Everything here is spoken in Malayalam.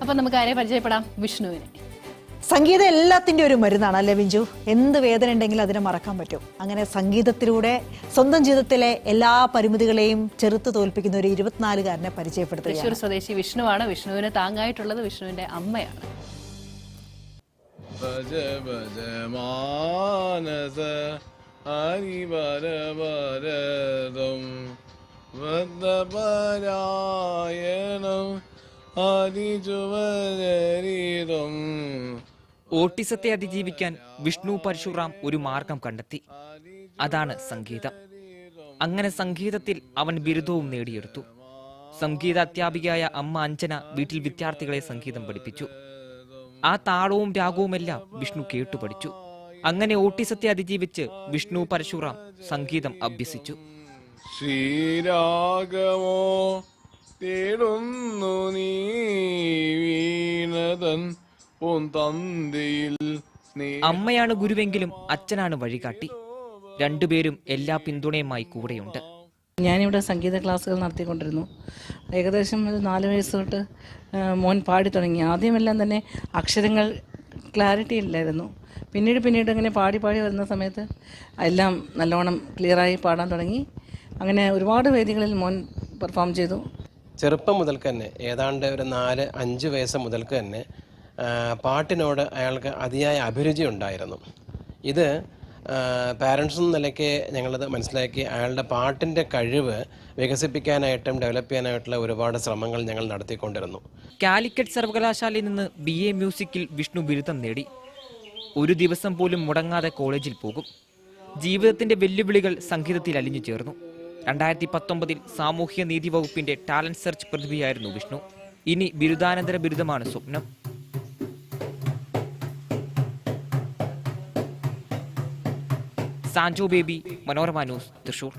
അപ്പൊ നമുക്ക് ആരെ പരിചയപ്പെടാം? വിഷ്ണുവിനെ. സംഗീതം എല്ലാത്തിന്റെ ഒരു മരുന്നാണ് അല്ലെ ബിഞ്ചു? എന്ത് വേദന ഉണ്ടെങ്കിലും അതിനെ മറക്കാൻ പറ്റും. അങ്ങനെ സംഗീതത്തിലൂടെ സ്വന്തം ജീവിതത്തിലെ എല്ലാ പരിമിതികളെയും ചെറുത്ത് തോൽപ്പിക്കുന്ന ഒരു ഇരുപത്തിനാലുകാരനെ പരിചയപ്പെടുത്തുക തൃശ്ശൂർ സ്വദേശി വിഷ്ണുവാണ്. വിഷ്ണുവിന് താങ്ങായിട്ടുള്ളത് വിഷ്ണുവിന്റെ അമ്മയാണ്. ഭജ ഭജ മാനസ ഹരിവരവരദം വദ്ദപരായണം ഓട്ടിസത്തെ അതിജീവിക്കാൻ വിഷ്ണു പരശുറാം ഒരു മാർഗം കണ്ടെത്തി. അതാണ് സംഗീതം. അങ്ങനെ സംഗീതത്തിൽ അവൻ ബിരുദവും നേടിയെടുത്തു. സംഗീത അധ്യാപികയായ അമ്മ അഞ്ജന വീട്ടിൽ വിദ്യാർത്ഥികളെ സംഗീതം പഠിപ്പിച്ചു. ആ താളവും രാഗവുമെല്ലാം വിഷ്ണു കേട്ടു പഠിച്ചു അങ്ങനെ ഓട്ടിസത്തെ അതിജീവിച്ച് വിഷ്ണു പരശുറാം സംഗീതം അഭ്യസിച്ചു. ശ്രീരാഗമോ നീ പൊന്തന്തിയിൽ അമ്മയാണ് ഗുരുവെങ്കിലും അച്ഛനാണ് വഴികാട്ടി. രണ്ടുപേരും എല്ലാ പിന്തുണയുമായി കൂടെയുണ്ട്. ഞാനിവിടെ സംഗീത ക്ലാസ്സുകൾ നടത്തിക്കൊണ്ടിരുന്നു. ഏകദേശം ഒരു നാല് വയസ്സ് തൊട്ട് മോൻ പാടി തുടങ്ങി. ആദ്യമെല്ലാം തന്നെ അക്ഷരങ്ങൾ ക്ലാരിറ്റി ഇല്ലായിരുന്നു. പിന്നീട് പിന്നീട് അങ്ങനെ പാടി പാടി വരുന്ന സമയത്ത് എല്ലാം നല്ലോണം ക്ലിയറായി പാടാൻ തുടങ്ങി. അങ്ങനെ ഒരുപാട് വേദികളിൽ മോൻ പെർഫോം ചെയ്തു. ചെറുപ്പം മുതൽക്ക് തന്നെ ഏതാണ്ട് ഒരു നാല് അഞ്ച് വയസ്സ് മുതൽക്ക് തന്നെ പാട്ടിനോട് അയാൾക്ക് അതിയായ അഭിരുചി ഉണ്ടായിരുന്നു. ഇത് പാരൻസ് എന്ന നിലയ്ക്ക് ഞങ്ങളത് മനസ്സിലാക്കി അയാളുടെ പാട്ടിന്റെ കഴിവ് വികസിപ്പിക്കാനായിട്ടും ഡെവലപ്പ് ചെയ്യാനായിട്ടുള്ള ഒരുപാട് ശ്രമങ്ങൾ ഞങ്ങൾ നടത്തിക്കൊണ്ടിരുന്നു. കാലിക്കറ്റ് സർവകലാശാലയിൽ നിന്ന് ബി എ മ്യൂസിക്കിൽ വിഷ്ണു ബിരുദം നേടി. ഒരു ദിവസം പോലും മുടങ്ങാതെ കോളേജിൽ പോകും. ജീവിതത്തിന്റെ വെല്ലുവിളികൾ സംഗീതത്തിൽ അലിഞ്ഞു ചേർന്നു. രണ്ടായിരത്തി പത്തൊമ്പതിൽ സാമൂഹ്യ നീതി വകുപ്പിന്റെ ടാലന്റ് സെർച്ച് പ്രതിഭയായിരുന്നു വിഷ്ണു. ഇനി ബിരുദാനന്തര ബിരുദമാണ് സ്വപ്നം. സാൻജോ ബേബി മനോരമ ന്യൂസ് തൃശൂർ.